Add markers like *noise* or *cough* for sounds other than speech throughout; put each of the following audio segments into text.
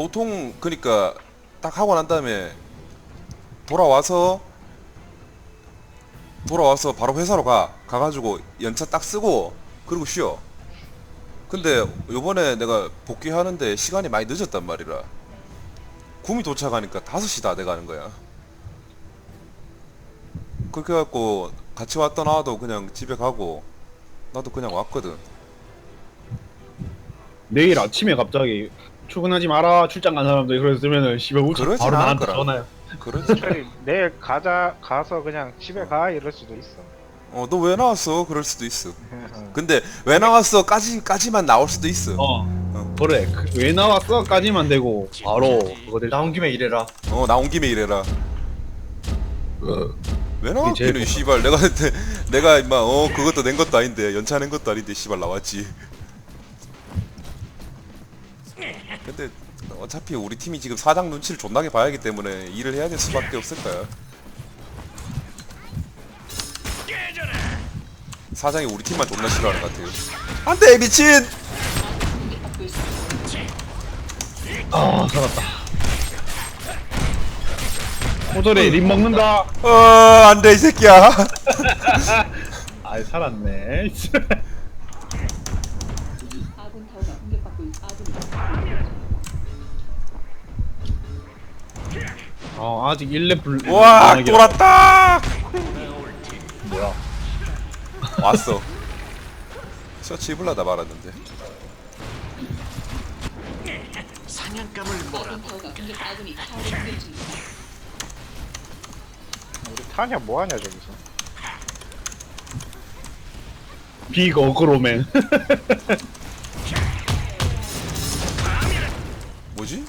보통 그니까 딱 하고 난 다음에 돌아와서 돌아와서 바로 회사로 가. 가가지고 연차 딱 쓰고 그리고 쉬어. 근데 요번에 내가 복귀하는데 시간이 많이 늦었단 말이라. 구미 도착하니까 5시 다 돼가는 거야. 그렇게 해갖고 같이 왔던 아도 그냥 집에 가고 나도 그냥 왔거든. 내일 아침에 갑자기 출근하지 마라. 출장 간 사람들 그래서 들면은 씨발 우측 그러진 바로 않을 나한테 거라. 전화해. 그러지 차라리 내일 가자 가서 그냥 집에 가 이럴 수도 있어. 어 너 왜 나왔어? 그럴 수도 있어. *laughs* 근데 왜 나왔어? 까지 까지만 나올 수도 있어. 어. 그래. 그, 왜 나왔어? 까지만 되고 바로 그거 될 나온 김에 일해라. 어 나온 김에 이래라. 왜 나왔기는 제일 씨발. 내가 내- *laughs* 내가 임마 어 그것도 낸 것도 아닌데 연차 낸 것도 아닌데 씨발 나왔지 근데 어차피 우리 팀이 지금 사장 눈치를 존나게 봐야 하기 때문에 일을 해야 될 수밖에 없을 거야 사장이 우리 팀만 존나 싫어하는 것 같아요. 안돼 미친! 아 살았다. 호절에 립 먹는다. 어 안돼 이 새끼야. *laughs* 아이 살았네 *laughs* 어 아직 1레벨 와 돌았다 뭐야 왔어 셔츠 입을라다 말았는데. 우리 타냐 뭐 하냐 저기서. 빅 어그로맨 *laughs* 뭐지?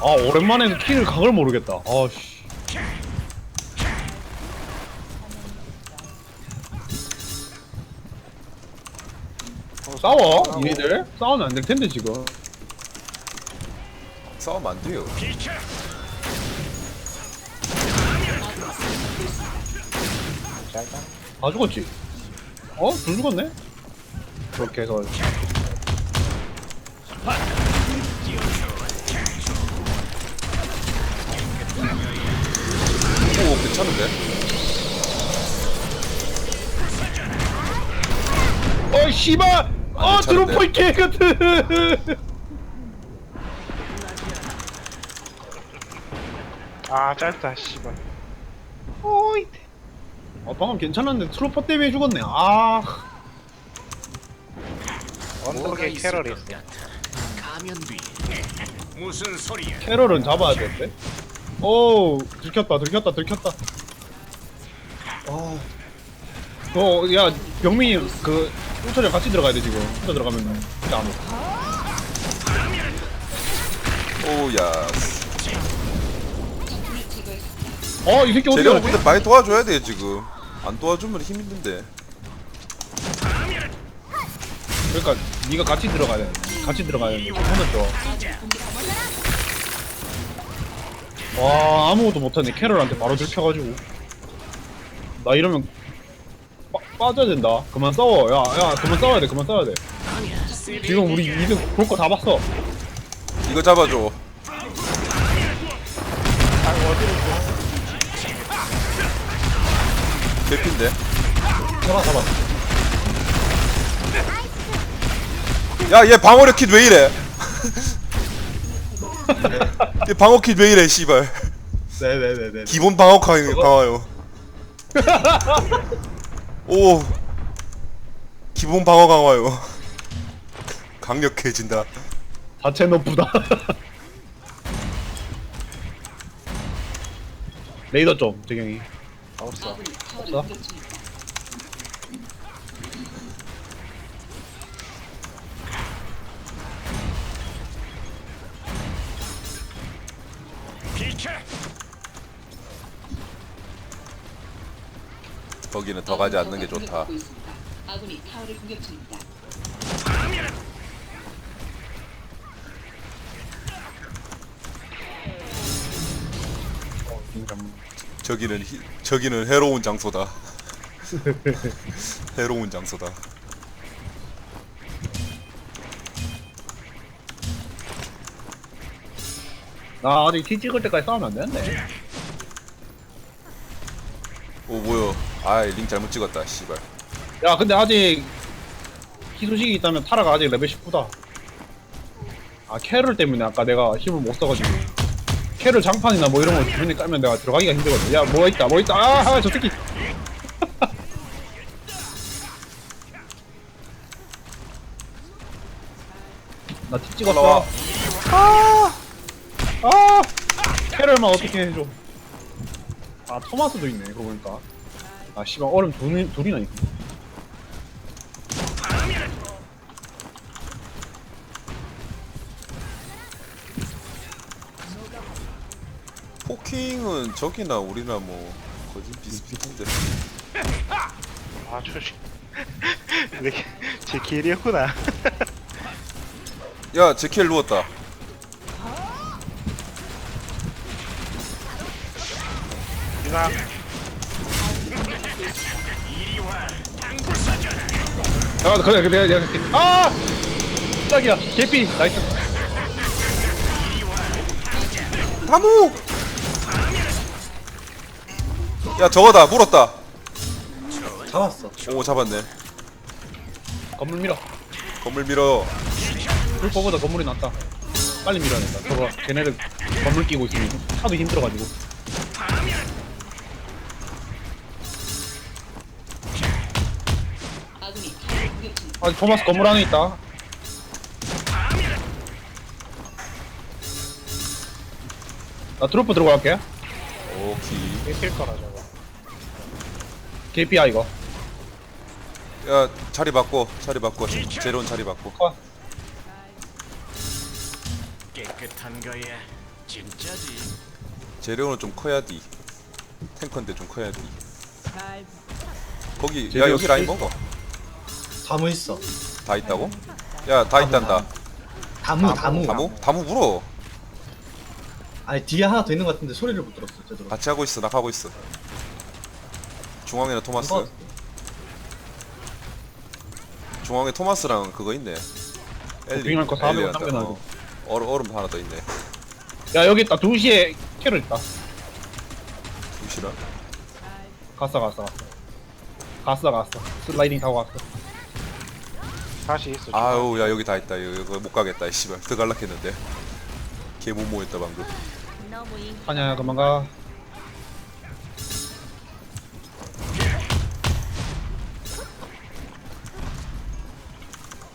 아 오랜만에 킬을 각을 모르겠다 아씨 어, 싸워 얘네들 싸우면 안 될 텐데 지금 싸우면 안 돼요. 다 죽었지 어? 둘 죽었네? 그렇게 해서 괜찮은데? 어 씨발 어안 괜찮은데? 드롭포이 개 같은 아 짧다 씨발. 오이. 아 방금 괜찮았는데 트로퍼 때문에 죽었네 아 언덕에 캐럴이 있어. 가면 뒤 무슨 소리야? 캐럴은 잡아야 되는데 오 들켰다 들켰다 들켰다 어 야 병민이 그 호철이랑 같이 들어가야 돼 지금. 혼자 들어가면. 진짜 안 오. 오야. 제거했습니다. 어이 새끼 어디 가지? 근데 많이 도와줘야 돼 지금. 안 도와주면 힘 있는데. 그러니까 네가 같이 들어가야 돼. 같이 들어가야 돼. 혼자 들어 와 아무것도 못하네. 캐럴한테 바로 들켜가지고. 나 이러면 빠, 빠져야 된다. 그만 싸워. 야 야 그만 싸워야 돼 그만 싸워야 돼. 지금 우리 이득 볼 거 다 봤어. 이거 잡아줘. 개핀데? 잡아 잡아. 야 얘 방어력 킷 왜 이래? *laughs* 얘 방어 킷 왜 이래 씨발. 네네네네. 기본 방어 강 강화요 *laughs* *laughs* 오. 기본 방어 강화요 *laughs* 강력해진다. 자체 너프다. *laughs* 레이더 좀 재경이. 없어. 없어? 거기는 더 가지 않는 게 좋다. 아군이 타워를 공격 중입니다. 저기는 히, 저기는 해로운 장소다 *laughs* 해로운 장소다 나 아직 티 찍을 때까지 싸우면 안 되는데. 오 뭐야 아이 링 잘못 찍었다 씨발 야, 근데 아직 희소식이 있다면 타라가 아직 레벨 19다. 아, 캐롤 때문에 아까 내가 힘을 못 써가지고. 캐롤 장판이나 뭐 이런 거 주변에 깔면 내가 들어가기가 힘들거든. 야, 뭐 있다, 뭐 있다. 아, 아, 저 새끼. *laughs* 나티 찍었어. 올라와. 아! 아! 캐럴만 어떻게 해줘. 아, 토마스도 있네, 그거 보니까. 아, 씨발, 얼음 둘이, 둘이나 있네. 포킹은 저기나 우리나 뭐 거진 비슷비슷한데. 아 초시 이렇게 *laughs* 제 길이었구나. *laughs* 야 제키엘 누웠다. 누나 아, 그래, 그래, 내가, 내가, 아! 짝이야, 개피, 나이스. 다무 야 저거다 물었다 잡았어. 오 잡았네 건물 밀어. 건물 밀어 불법보다 건물이 낫다. 빨리 밀어야 된다. 저거, 걔네들 건물 끼고 있으면 하도 힘들어가지고. 아, 토마스 건물 안에 있다. 나 트로프 들고 갈게. 오케이 뺏길 거라 저거 KPI 이거. 야 자리 바꿔 자리 바꿔 제로운 자리 바꿔 컷. 깨끗한 거야. 진짜지. 제로는 좀 커야 돼 탱커인데 좀 커야 돼 거기 야 제레온 여기 라인. 먹어 다무 있어. 다 있다고? 야 다 있단다 다무 다무. 다무? 다무 물어 아니 뒤에 하나 더 있는 것 같은데 소리를 못 들었어 제대로. 같이 하고 있어 나 하고 있어 중앙에는 토마스 이거 중앙에 토마스랑 그거 있네 엘리 도핑할 거 400원 엘리한테, 남겨놔야지. 어. 얼음, 얼음 하나 더 있네 야, 여기 있다. 2시에 캐롤 있다. 두시라 갔어, 갔어, 갔어. 갔어, 갔어. 슬라이딩 타고 갔어. 다시 있어 아우 야 여기 다 있다. 이거, 이거 못 가겠다 이 씨발. 들어갈락 했는데. 개 못모했다 방금. 아니야, 그만 가.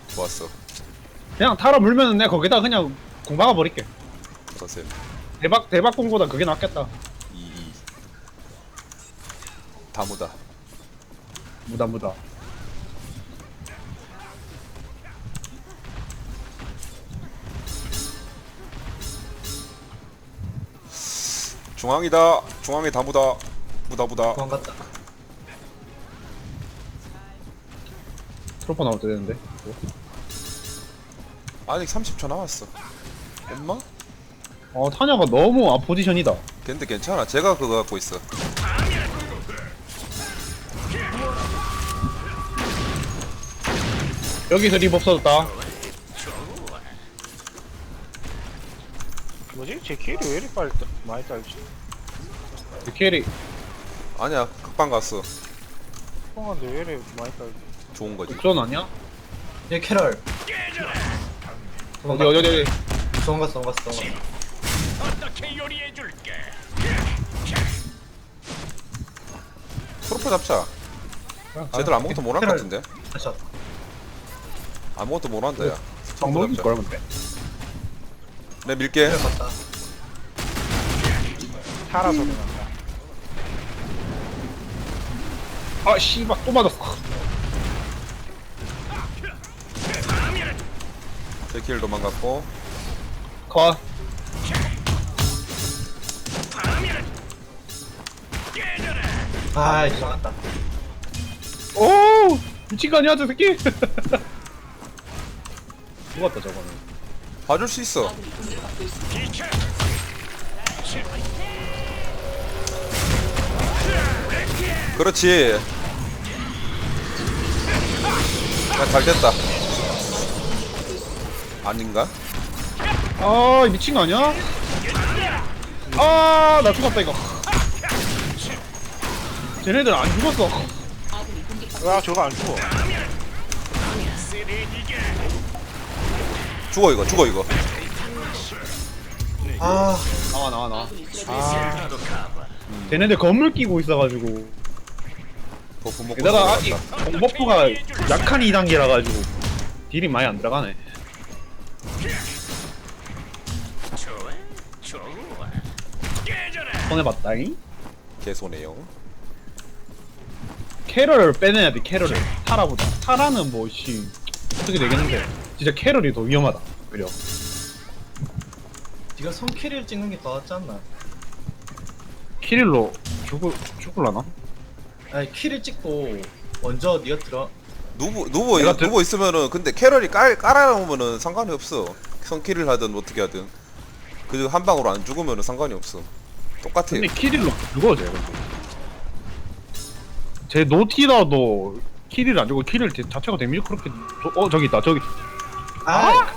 좋았어. 그냥 타러 물면은 내가 거기다 그냥 공 박아 버릴게. 서셈 대박, 대박 공보다 그게 낫겠다. 2 2 다무다 무다, 무다. 중앙이다 중앙에 다무다 무다무다 도망갔다. 트로퍼 나올 때 되는데. 아직 30초 남았어 엄마? 어, 타냐가 너무 앞 포지션이다. 근데 괜찮아 제가 그거 갖고 있어 여기서 리브 없어졌다. 뭐지? 제 길이 왜 이리 빨리 따, 많이 딸지 그 캐리. 아니야 극방 갔어 통화인데 왜 이리 많이 딸지 좋은 거지 옥전 아니야? 얘 캐럴. 어디, 어디, 어디, 어디. 도망갔어 도망갔어 도망갔어. 어떻게 요리해 줄게. 트로프 잡자 쟤들 아무것도 못할것 같은데 샷. 아무것도 못 한다 야 방법이 잡자. 걸 근데. 내 밀게 캐럴 갔다. 타라 소리 난다 아, 씨발, 또 맞았어. 제킬 도망갔고 컷. 아이 도망갔다. 오! 미친 거 아니야, 저 새끼? *laughs* 죽었다, 저거는. 봐줄 수 있어 그렇지 야 잘 됐다 아닌가? 아, 미친 거 아니야? 아, 나 죽었다 이거. 쟤네들 안 죽었어. 와 저거 안 죽어 죽어 이거 죽어 이거 아 나와 나와 나와. 쟤네들 건물 끼고 있어가지고. 버프 먹고 게다가 아직 들어갔다. 버프가 약한 2단계라 가지고 딜이 많이 안 들어가네. 좋아 좋아 깨져라 손해 봤다잉. 개손해요 캐럴을 빼내야 돼 캐럴을 타라보다 타라는 뭐씨 어떻게 되겠는데 진짜 캐럴이 더 위험하다 그려 네가 손키를 찍는 게 더 낫지 않나? 키릴로 죽을 죽을라나? 아니 키를 찍고 먼저 네가 들어. 누구 누구 내가 이거 들- 누구 있으면은 근데 캐럴이 깔 깔아놓으면은 상관이 없어. 성킬을 하든 어떻게 하든. 그 한 방으로 안 죽으면은 상관이 없어. 똑같아 근데 키릴로 죽어 쟤 근데. 제 노티라도 키릴 안 주고 키릴 제- 자체가 데미지 그렇게 저- 어 저기 있다 저기. 아,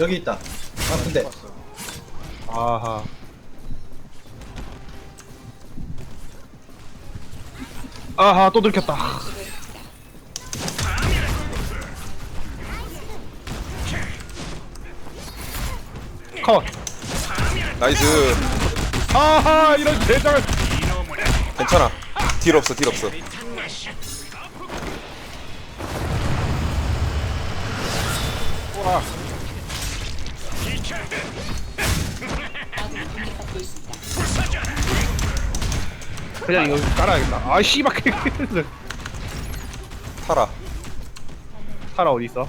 여기 있다. 아 근데. 아하 아하 또 들켰다. 컷. 나이스. 아하 이런 대장을. 괜찮아. 딜 없어 딜 없어 그냥 이거 깔아야겠다. 아 씨발 타라. 타라 어디 있어?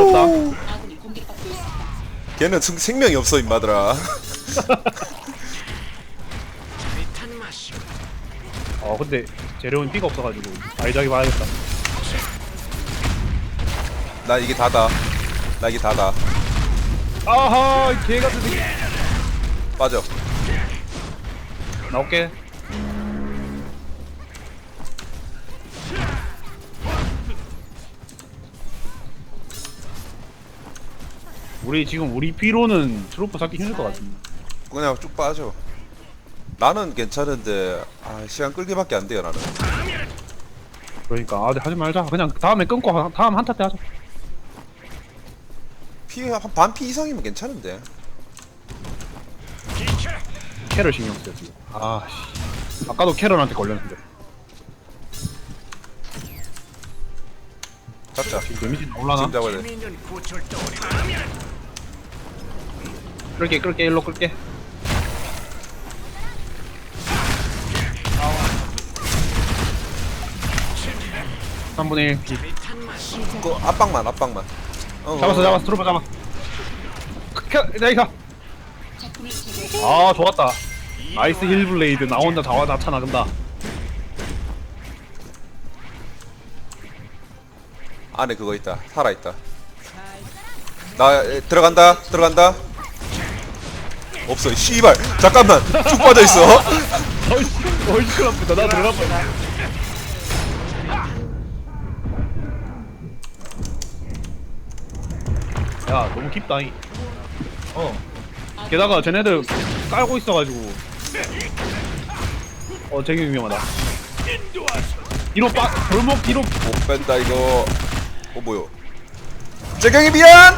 없다. 걔는 생, 생명이 없어 임마들아. 어 근데 재료는 피가 없어가지고. 아이작이 봐야겠다 나 이게 다다. 나 이게 다다. 아하 이 개같은 새끼. 빠져. 나올게. 우리 지금 우리 피로는 트로프 잡기 힘들 것 같은데. 그냥 쭉 빠져. 나는 괜찮은데 아 시간 끌기밖에 안 돼요 나는. 그러니까 아 하지 말자. 그냥 다음에 끊고 하- 다음 한타 때 하자 피한 반피 이상이면 괜찮은데. 캐럴 신경 쓰여 지금. 아 씨. 아까도 캐럴한테 걸렸는데. 잡자. 데미지 나올라나? 지금 잡아야 돼. 끌게 끌게 일로 끌게. 삼분의 1 짜릿한 맛이 그 압박만 압박만 어, 잡았어 어. 잡았어. 트로프 잡아. 나이가 아 좋았다. 아이스 힐 블레이드. 나 혼자 다 나타나준다. 안에 그거 있다. 살아 있다. 나 에, 들어간다. 들어간다. 없어. 씨발. 잠깐만. 쭉 빠져 있어. *laughs* 어이씨 큰일 났다 나 들어가 야 너무 깊다 이. 어. 게다가 쟤네들 깔고 있어가지고. 어 되게 위험하다. 뒤로 빠 골목 뒤로. 못 뺀다 이거. 어 뭐요 재경이 미안!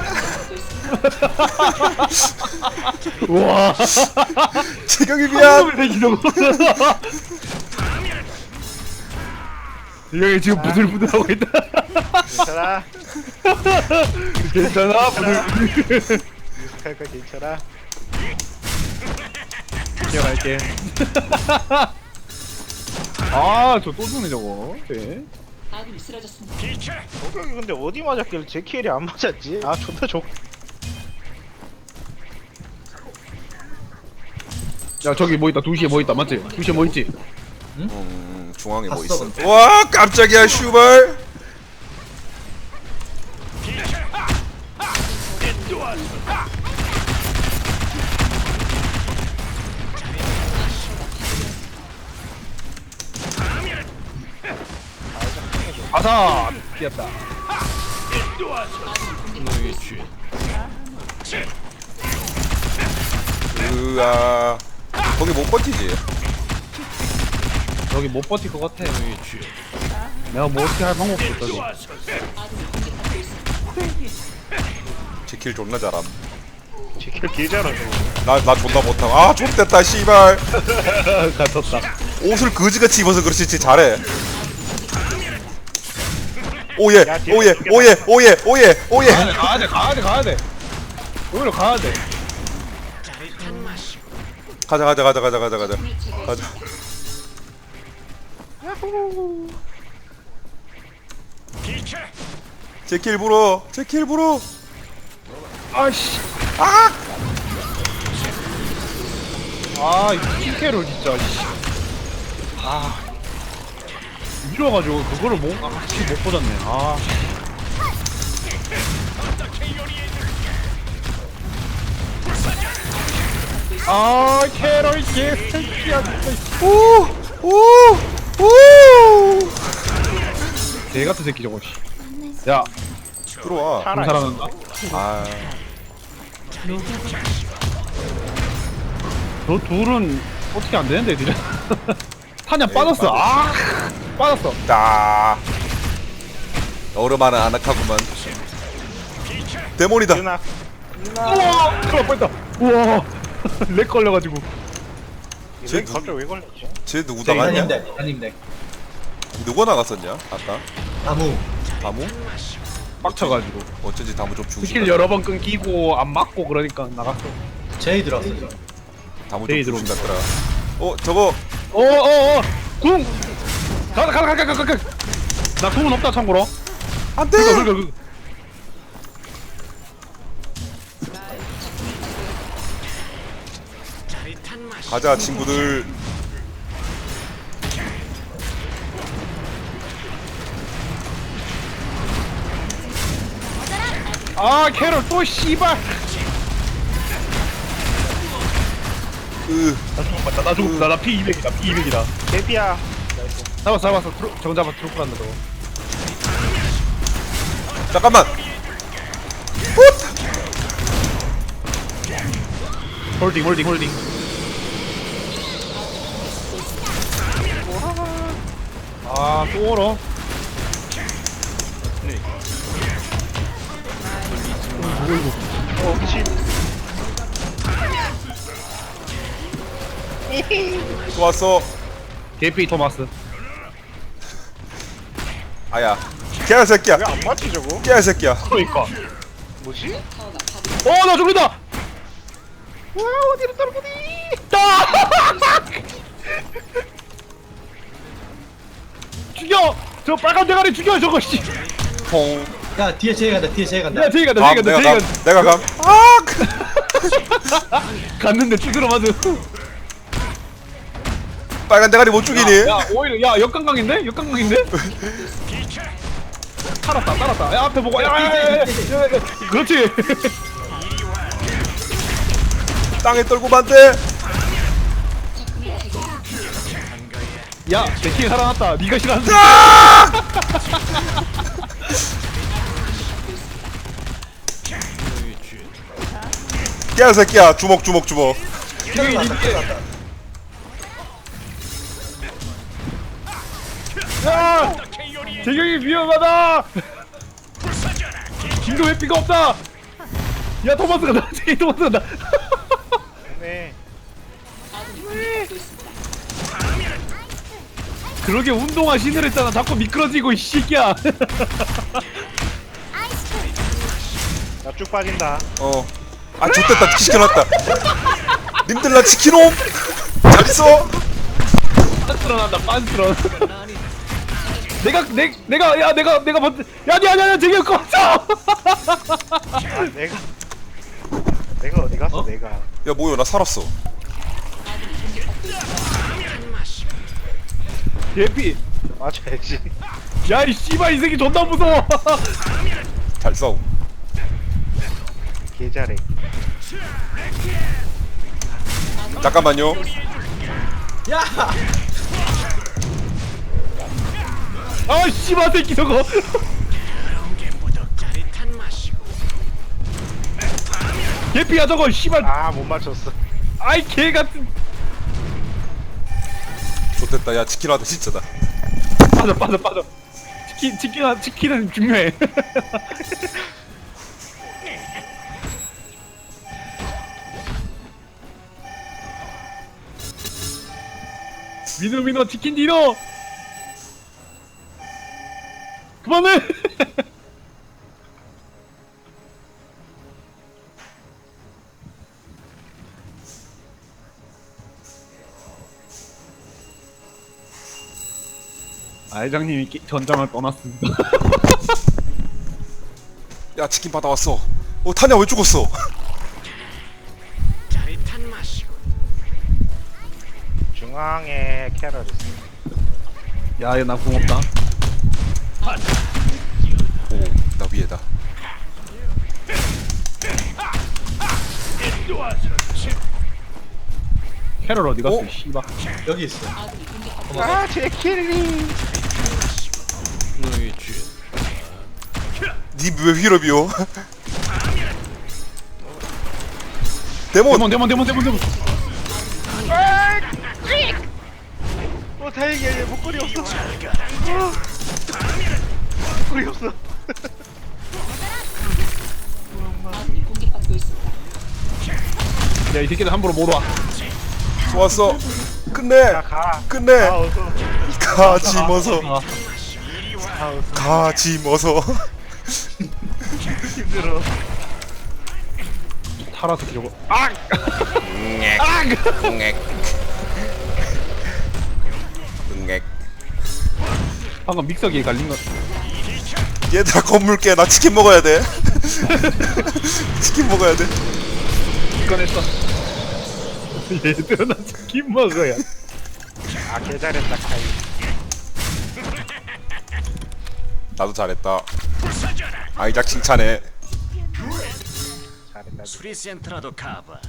*laughs* 우와. *laughs* 재경이 미안! 이러고 *laughs* 형이 지금 부들부들하고 있다. 괜찮아? 괜찮아? 부들 할까 괜찮아? 기억할게. *laughs* 아 저 또 죽네 저거. 네. 아군이 쓰러졌습니다. 저격이 근데 어디 맞았길래 제 키엘이 안 맞았지? 아 존나 좋 야 저기 뭐 있다. 2시에 뭐 있다. 맞지? 2시에 뭐 있지? 음 중앙에 뭐 봤어, 있어 근데. 와 깜짝이야 슈발 못 버틸 것 같아 내가 뭐 어떻게 할 없어 저기 제킬 존나 잘함. 지킬 길잖아 저거 나, 나 존나 못함. 아 좆됐다 씨발. *laughs* 갇혔다. 옷을 거지같이 입어서 그렇지 진짜 잘해. 오예 야, 뒤에 오예 죽겠다. 오예 오예 오예. 오예 가야돼 가야돼 가야돼. 오히려 가야돼. 가자 가자 가자 가자 가자 가자. 가자. 제킬 불어 제킬 불어 아씨 아 아, 이 킹캐롤 진짜. 씨. 아. 밀어가지고 그거를 못, 아, 못 보졌네. 아. 아, 캐롤 개새끼야, 진짜. 오오오 개 같은 새끼 저거, 씨. 야, 들어와 살아난다? 아저 둘은 어떻게 안 되는데, 니네? *laughs* 탄약 빠졌어. 아, 빠졌어. 따 얼음하는 아늑하구만 데몬이다 유나 우와, 큰일 날 뻔했다. 우와, *laughs* 렉 걸려가지고. 쟤 쟤 누- 갑자기 왜 걸렸지? 쟤 누구 나갔냐? 한님들 한님들 누가 나갔었냐 아까? 나무 다무? 빡쳐가지고. 어쩐지 다무 좀 스킬 중심 여러 번 끊기고 안 맞고 그러니까 나갔어. 제이 들어왔어 지금 다무 좀 중심 들어온다. 같더라 어 저거 어어어 궁 가가 가가 가가 가가 나 궁은 없다 참고로. 안돼 그거 그거 그거. 가자 친구들 아 캐롤 또 씨발. 으 나 죽었다 나 죽었다 나 피 200이다 피 200이다. 데비야 잡았어 잡았어 트루, 정 잡아 트루프 간다 너. 잠깐만 홀딩 홀딩 홀딩. 아또 얼어. 어 미친 좋았어 개피 토마스. 아야 개새끼야 왜 안 맞지 저거? 개새끼야 그러니까. 뭐지? 어나 죽는다. 와 어디로 떨어보니? 딱! *laughs* 죽여! 저 빨간 대가리 죽여 저거 씨. 퐁 야 뒤에 제이 간다 뒤에 제이 간다 야 제이 간다 감, 제이 간다 내가 제이 감 내가 감 아! *laughs* 갔는데 죽으러 맞은. 빨간 대가리 못 죽이니 야 오히려 야 역강강인데? 역강강인데? 살았다 살았다. 야 앞에 보고 야, 야, 야, 야, 야, 야, 야. 그렇지. 땅에 떨고 만대 야 제키 살아났다. 네가 싫어하는. *laughs* *laughs* 개새끼야 주먹 주먹 주먹 야 재경이 위험하다. 김도 왜 삐가 없다. 야 토마스가 나 제이 토마스가 나. 네 *laughs* 그러게 운동화 신으랬잖아. 자꾸 미끄러지고 이 새끼야. 나 쭉 빠진다 어 아 좋됐다. 시켜놨다. 님들 나 지키놈? 잘 있어 빤스런한다 빤스런. 내가 내 내가 야 내가 내가 먼저 야니 아니 아니 저기 꺼져. 아 내가 내가 어디 갔어 내가. 야 뭐야 나 살았어. 예피. 맞아야지. 야이 씨발 이 새끼 존나 무서워. 잘 싸우 개잘해. 잠깐만요. 야! 아 씨발 새끼 저거. *laughs* 개피야 저거 씨발. 아 못 맞췄어. 아이 개 같은. 좋됐다. 야 치킨 와도 진짜다. 빠져 빠져 빠져. 치킨 치킨 치킨은 중요해 *laughs* 민호 민호 치킨 디노 그만해! *laughs* 아 회장님이 기- 전장을 떠났습니다. 야 치킨 받아왔어. 어 타냐 왜 죽었어 *laughs* 중앙에 캐럴 있어 야나 고맙다. 오나 위에다. 캐럴 어디 갔어 어? 씨발. 여기 있어. 아 제 킬리 니왜 휘럽이요 데몬! 데몬 데몬 데몬 데몬 데몬 목걸이 없어. 야이 새끼들 함부로 못 와. 좋았어. 끝내. 야 가. 끝내. 가 어서. 아, 가 어서. 가지머서. 힘들어. 타라 새끼 저거. 응액 방금 믹서기에 갈린 거. 얘들아 건물 깨 나 치킨 먹어야 돼. *laughs* 치킨 먹어야 돼. 꺼냈어. *laughs* 얘들아 나 치킨 먹어야. 아 개잘했다 카이. 나도 잘했다. 아이작 칭찬해. 잘했다 수리센터라도 가봐